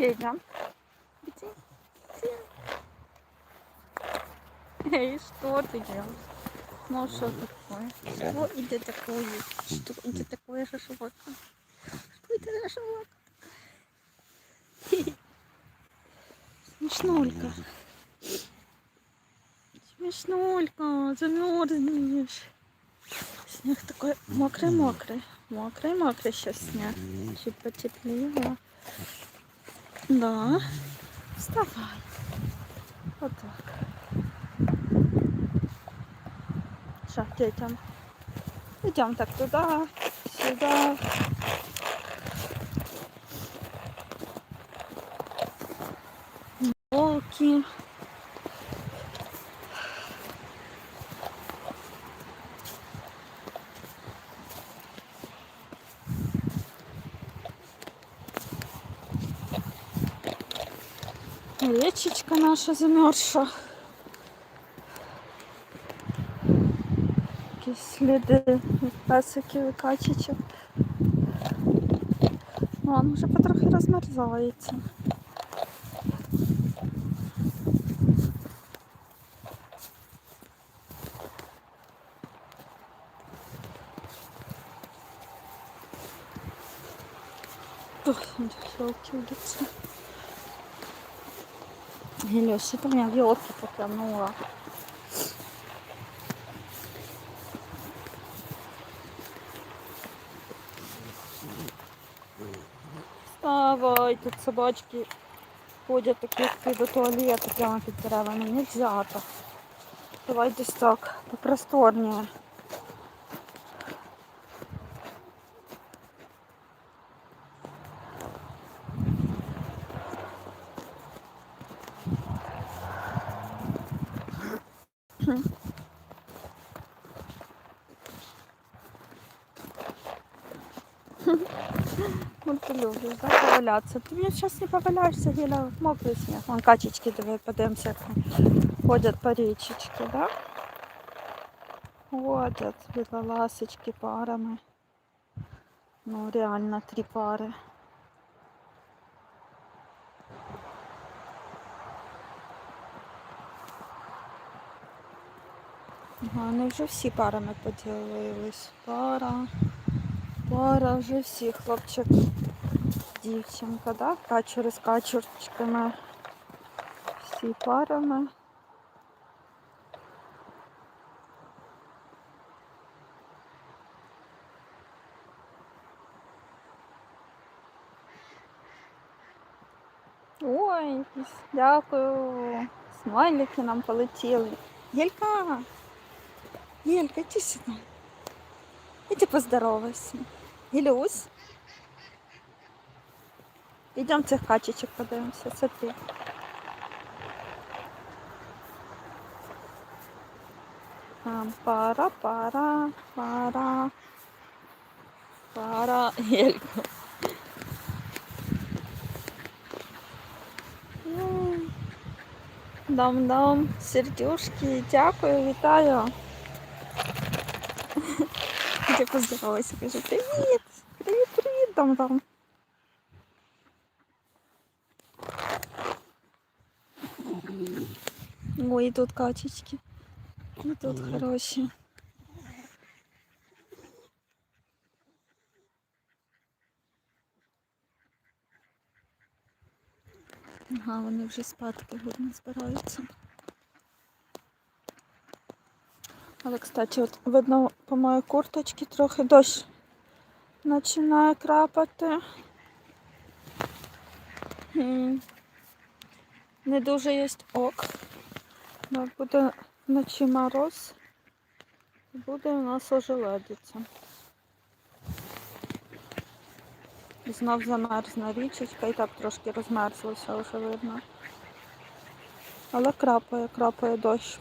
Идем. Иди. Иди. Эй, что ты делаешь? Ну что такое? Что это такое? Что это такое животное? Что это за животное? Смешнулька. Смешнулька, замерзнешь. Снег такой мокрый-мокрый. Мокрый-мокрый сейчас снег. Чуть потеплело. Да. Вставай. Вот так. Сейчас, детям. Идем так туда, сюда. Волки. Речечка наша замерзша. Якісь сліди від песиків і качечок. Ну, він вже потрохи розмерзається. Ох, елки улицы. Гелёс, это меня в елки потянуло. Вставай, тут собачки ходять такі до туалету прямо під деревами. Нельзя так. Давай десь так, попросторніше. Ну, ты любишь, да, поваляться. Ты мне сейчас не поваляешься, Геля, мокрый снег. Вон качечки, давай подивимося, як вони ходять по річечці, да? Ходять, білоласочки парами. Ну, реально три пари. Ага, вони вже всі парами поділились. Пара. Пара вже всі, хлопчик, дівчинка, да? Качури з качурчиками. Всі парами. Ой, дякую. Смайлики нам полетіли. Єлька! Єлька, іди сюди. Иди поздоровайся. Илюсь. Идем цих качечек подивимося. Смотри. Там пара, пара, пара, пара, Елька. Дам-дам, сердюшки, дякую, вітаю. Іди поздоровайся, кажи привіт! Привіт, привіт, дам дам. Ой, і тут качечки. І тут хороші. Ага, вони вже спадки годно збираються. Але, кстати, от видно по моїй курточці трохи дощ починає крапати. Не дуже є ок. Буде вночі мороз. і Буде у нас ожеледиця. Знов замерзна річечка і так трошки розмерзлося вже видно. Але крапає, крапає дощ.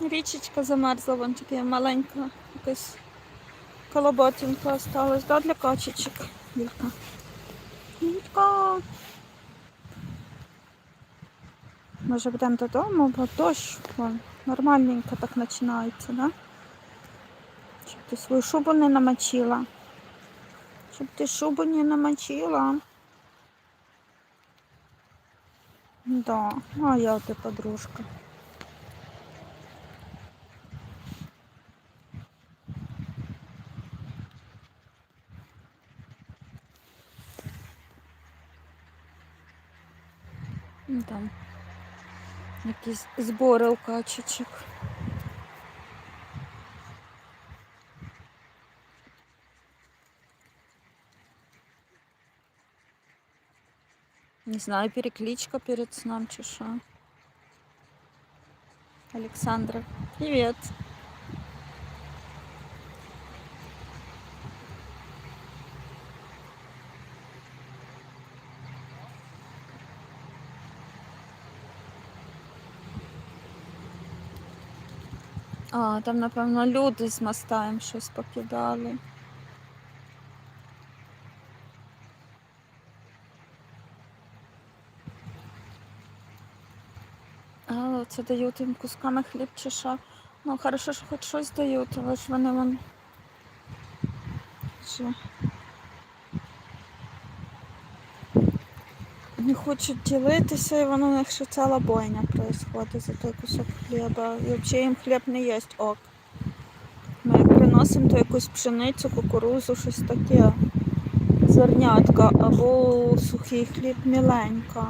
Річечка замерзла, вон таке маленька, якась колоботинка осталась, да, для качечок. Вілька. Вілька. Може будемо додому, бо дощ вон, нормальненько так починається, да? Щоб ти свою шубу не намочила. Щоб ти шубу не намочила. Да, а я ти подружка. Там якісь збори у качечок. Не знаю, перекличка перед сном що. Александра, привет. А, там, напевно, люди з моста їм щось покидали. А, це дають їм кусками хліб чи що. Ну, хорошо, що хоч щось дають, але ж вони вон. Що? Не хочуть ділитися, і воно у них ще ціла бойня происходить за той кусок хліба. І взагалі їм хліб не є ок. Ми приносимо то якусь пшеницю, кукурузу, щось таке. Зернятка або сухий хліб міленька.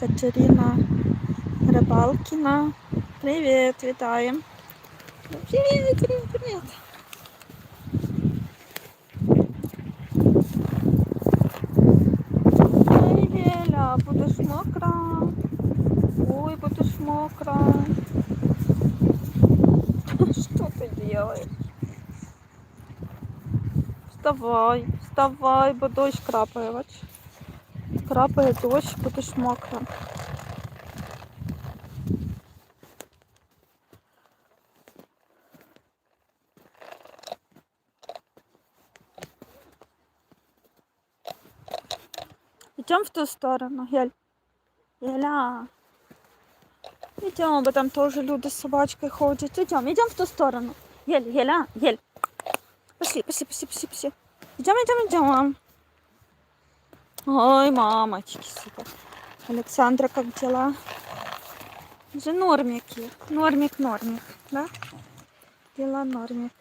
Катерина Рибалкіна. Привіт, вітаємо. Привіт, привіт, привіт. Ой, Геля, будеш мокра. Ой, будеш. Что ты делаешь? Вставай, вставай, бо дощ крапає, бач. Крапає дощ, будеш мокра. Идем в ту сторону, Гель. Геля. Идем, бо там тоже люди с собачкой ходят. Идем, идем в ту сторону. Гель, Геля, Гель. Пошли, пошли, пошли, пошли, пошли. Идем, идем, идем. Ой, мамочки, сука. Александра, как дела? Же нормики. Нормик, нормик, да? Дела нормик.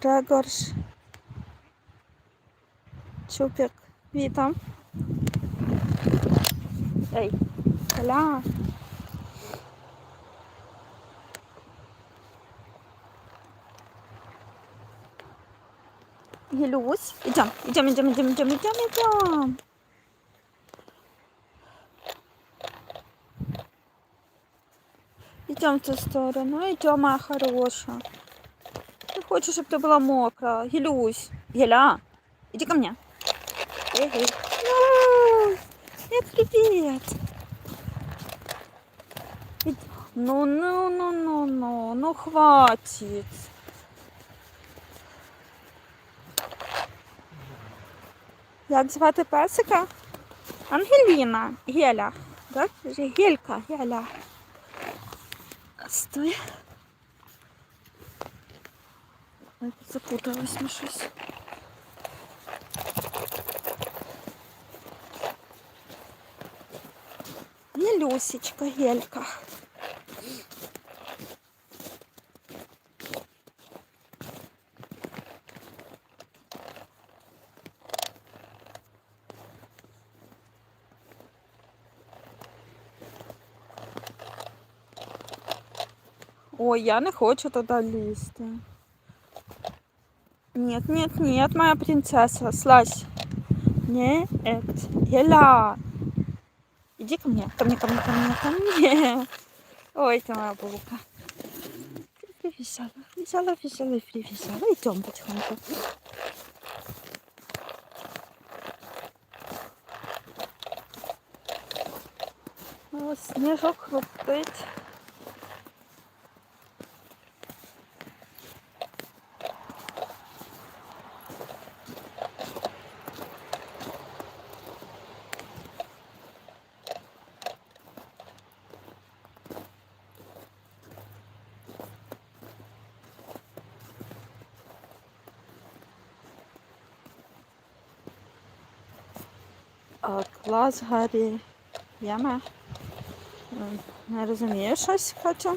Грегорш. Чупик. Вітам. Ей, Коля. Гелюсь. Идем, идем, идем, идем, идем, идем, идем. Идем в ту сторону. Идем, моя хорошая. Не хочу, щоб ти була мокра. Гелюсь. Геля, иди ко мне. Нет, привет. Ну, ну, ну, ну, ну, ну, хватит. Як звати песика? Ангеліна. Геля. Так? Гелька, Геля. Стой. Ой, запуталась ми щось. Гелюсечка, Гелька. Ой, я не хочу туди лізти. Нет, нет, нет, моя принцесса, слазь. Нет, Геля, Иди ко мне, ко мне, ко мне, ко мне, ко мне. Ой, ты моя булка. Ты веселая, веселая, веселая, веселая. Идем потихоньку. Ось сніжок хрустить. А, клас Гаррі. Яма. Не розумію щось, Катя.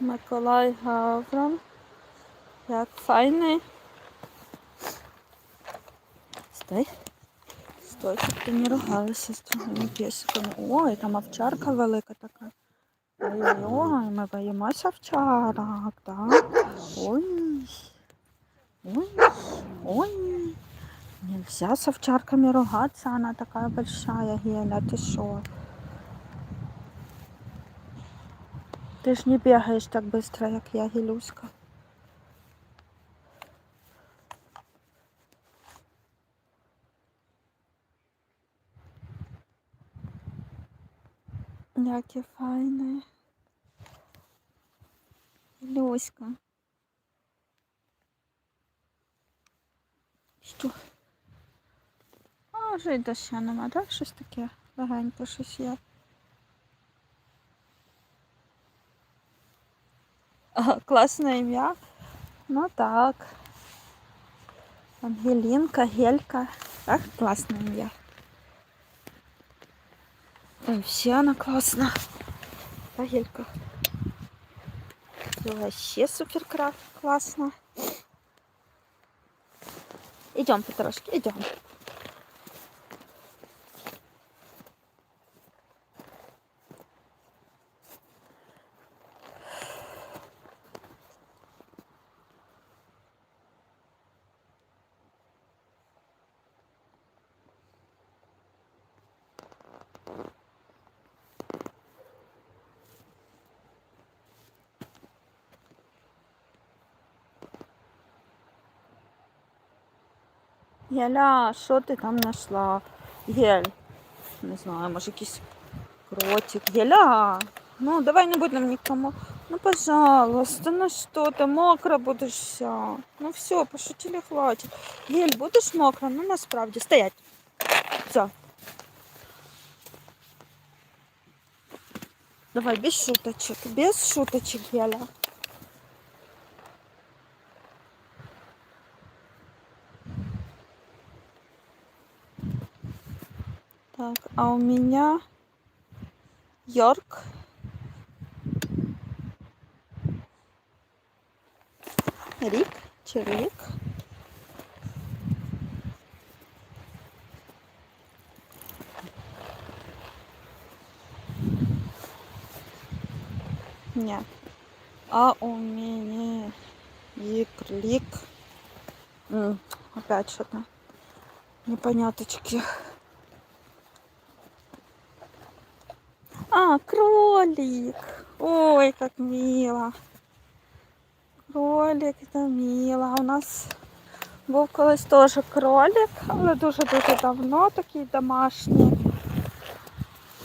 Миколай Гаврон. Як файний. Стой. Стой, щоб ти не ругалася з твоїми пісиками. Ой, там овчарка велика така. Ой-ой-ой, ми боїмося овчарок, так? Ой. Ой. Ой. Нельзя с овчарками ругаться, она такая большая, Геля, ты шо? Ты ж не бегаешь так быстро, як я, Гелюська. Яке файне. Люська. Що? А, вже й доща нема, так? Щось таке легенько щось є. А, класне ім'я. Ну так. Ангелінка, Гелька. Так, класне ім'я. Ой, все она классно. Да, Гелька? Вообще супер классно. Идем потрошки, идем. Геля, що ти там знайшла? Гель. Не знаю, може якийсь кротик. Геля. Ну, давай не будем никому. Ну, пожалуйста, ну что ты, мокро будешь вся. Ну все, пошутили, хватит. Гель, будешь мокро? Ну, насправді, стоять. Все. Давай, без шуточек, без шуточек, Геля. А у меня Йорк. Рік чи рік? Нет. А у меня Иклик. Опять что-то непоняточки. А, кролик. Ой, как мило. Кролик, це мило. У нас був колись теж кролик, але дуже-дуже давно такий домашній.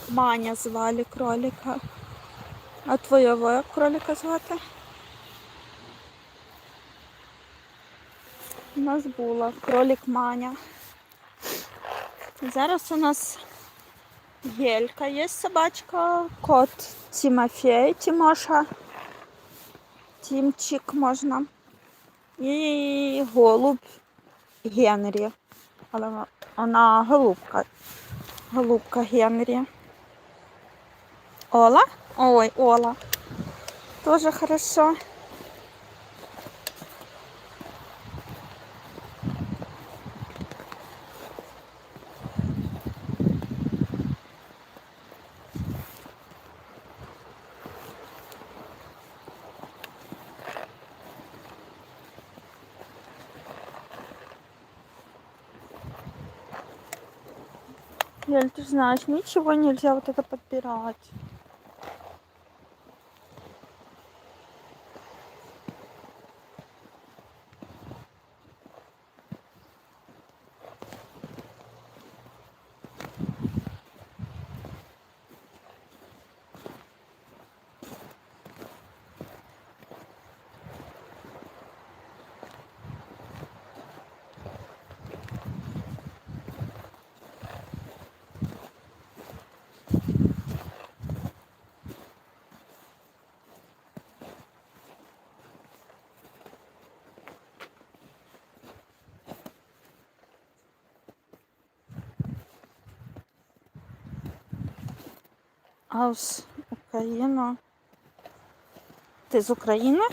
Маня звали кролика. А твоєго як кролика звати? У нас була кролик Маня. Зараз у нас Гелька є собачка, кот Тимофей, Тимоша, Тимчик можна. І голуб Генрі. Але вона голубка. Голубка Генрі. Ола? Ой, Ола. Тоже хорошо. Ель, ты знаешь, ничего нельзя вот это подбирать. А Україна. Ти з України?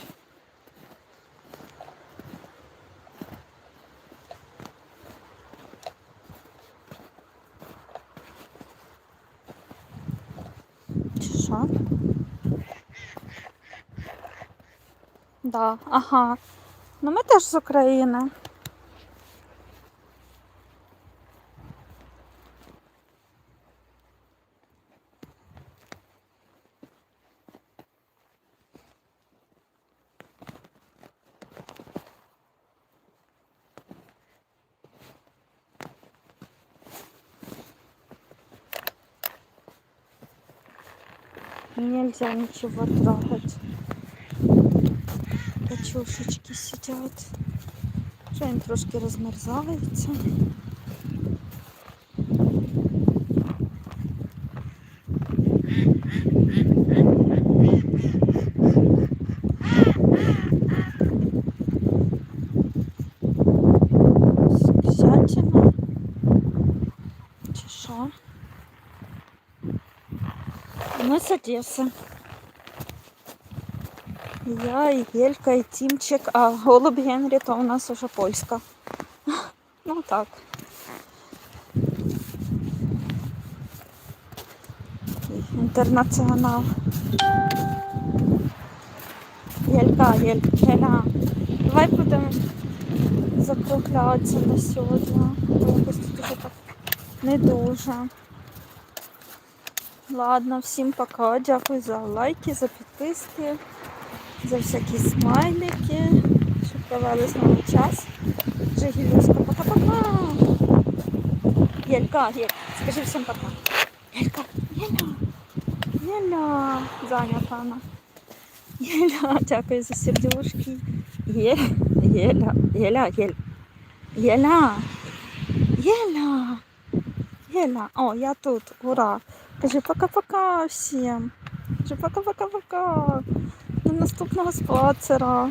Да, ага. Ну ми теж з України. Нельзя ничего трогать. Качушечки сидят. Він трошки розмерзається. Скзятина. Чи що? Ми з. Я, і Єлька, і Тімчик, а голуб Генрі то у нас уже польська. Ну так. Інтернаціонал. Єлька, Єль, Єля, давай будемо закруглятися на сьогодні. Якось тут так не дуже. Ладно, всім пока. Дякую за лайки, за підписки, за всякі смайлики, що провели з нами час. Жигілюшка, пока-пока. Єлька, Єль, скажи всім пока. Єлька, Єля, Єля, зайнята вона. Єля, дякую за сердюшки. Є, Єля, Єля, Єль. Єля, Єля. Єля, о, я тут, ура. Кажи пока-пока всім. Кажи пока-пока-пока. До наступного спацера.